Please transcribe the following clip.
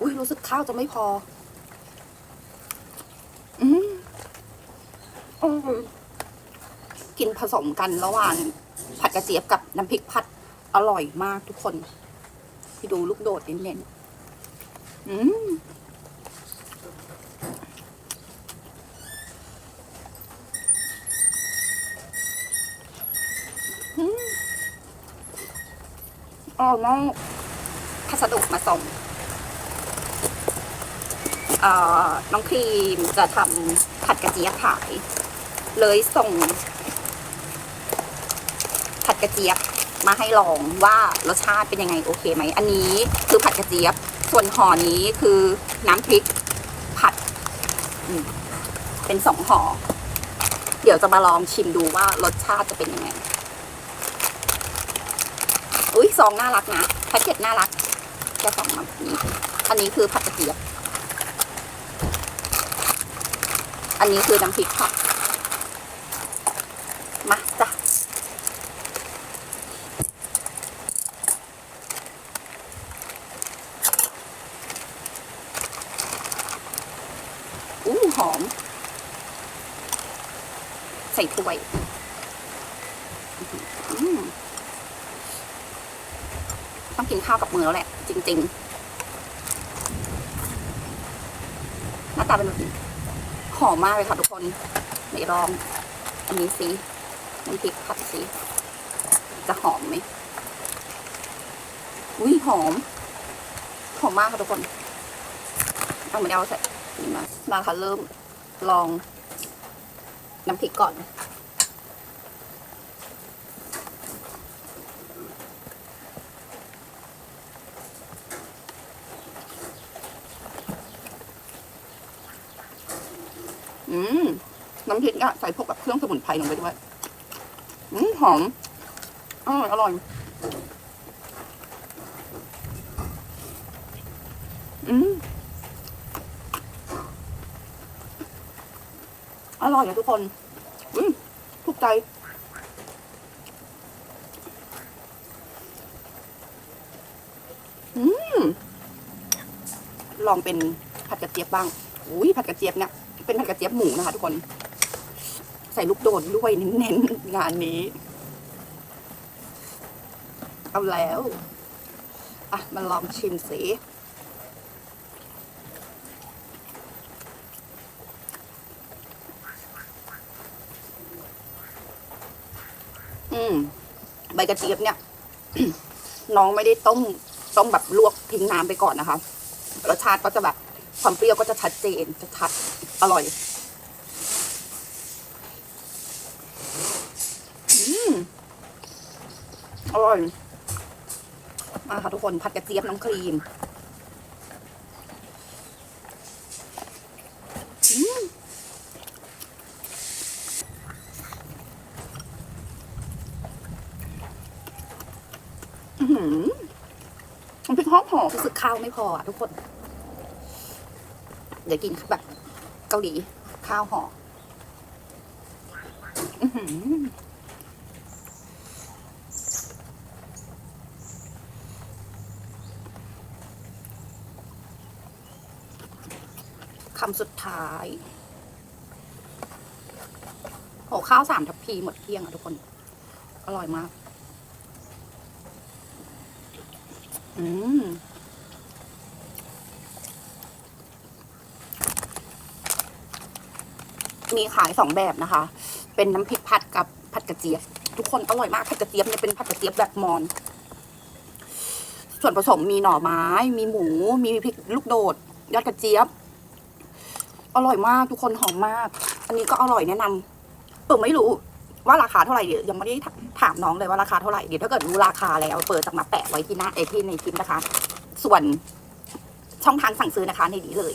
อุ้ยรู้สึกข้าวจะไม่พอ อืมอืมกินผสมกันระหว่างผัดกระเจี๊ยบกับน้ำพริกผัดอร่อยมากทุกคนพี่ดูลูกโดดเน้นๆอืมอร่อยมากพัสดุมาส่ง น้องครีมจะทำผัดกระเจี๊ยบขาย เลยส่ง ผัดกระเจี๊ยบมาให้ลองว่ารสชาติเป็นยังไงโอเคไหม อันนี้คือผัดกระเจี๊ยบ ส่วนห่อนี้คือน้ำพริกผัด เป็นสองห่อ เดี๋ยวจะมาลองชิมดูว่ารสชาติจะเป็นยังไง อุ้ยซองน่ารักนะแพ็กเกจน่ารักแค่สองแบบนี้ อันนี้คือผัดกระเทียม อันนี้คือน้ำพริกค่ะมาจ้ะอู้หอม ใส่ถ้วยต้องกินข้าวกับมือแล้วแหละ จริง ๆ หน้าตาเป็นแบบนี้ หอมมากเลยค่ะทุกคนไหนลอง อันนี้สิน้ำพริกผัดสิจะหอมไหมอุ้ยหอม หอมมากค่ะทุกคนเอาไม่ได้เอาใส่นี่มามาค่ะเริ่มลองน้ำพริกก่อน อืมน้ำพริกอะใส่พวกแบบเครื่องสมุนไพรลงไปด้วย อืมหอมอร่อยอร่อย อืมอร่อยอะทุกคน อืมถูกใจอืมลองเป็นผัดกระเจี๊ยบบ้าง อุ้ยผัดกระเจี๊ยบเนี่ยเป็นผัดกระเจี๊ยบหมูนะคะ ทุกคน ใส่ลูกโดดด้วยเน้นๆงานนี้ เอาแล้ว อะ มาลองชิมสิอืม ใบกระเจี๊ยบเนี่ย น้องไม่ได้ต้ม ต้มแบบลวกทิ้งน้ำไปก่อนนะคะ รสชาติก็จะแบบ ความเปรี้ยวก็จะชัดเจนจะชัดอร่อยอร่อยมาค่ะทุกคนผัดกระเจี๊ยบน้องครีมอืมมันเป็นหอมหอมรู้สึกข้าวไม่พออะทุกคน เดี๋ยวกินแบบเกาหลี ข้าวห่ออื้อคำสุดท้ายโอ้ข้าวสามทัพพีหมดเที่ยงอะทุกคน อร่อยมาก อืม มีขายสองแบบนะคะ เป็นน้ำพริกผัดกับผัดกระเจี๊ยบ ทุกคนอร่อยมากผัดกระเจี๊ยบเนี่ยเป็นผัดกระเจี๊ยบแบบมอญส่วนผสมมีหน่อไม้ มีหมู มีพริกลูกโดด ยอดกระเจี๊ยบ อร่อยมากทุกคนหอมมาก อันนี้ก็อร่อยแนะนำเออไม่รู้ว่าราคาเท่าไหร่เดี๋ยวยังไม่ได้ถามน้องเลยว่าราคาเท่าไหร่เดี๋ยวถ้าเกิดรู้ราคาแล้ว เปิดจะมาแปะไว้ที่หน้าไอที่ในคลิปนะคะ ส่วนช่องทางสั่งซื้อนะคะในนี้เลย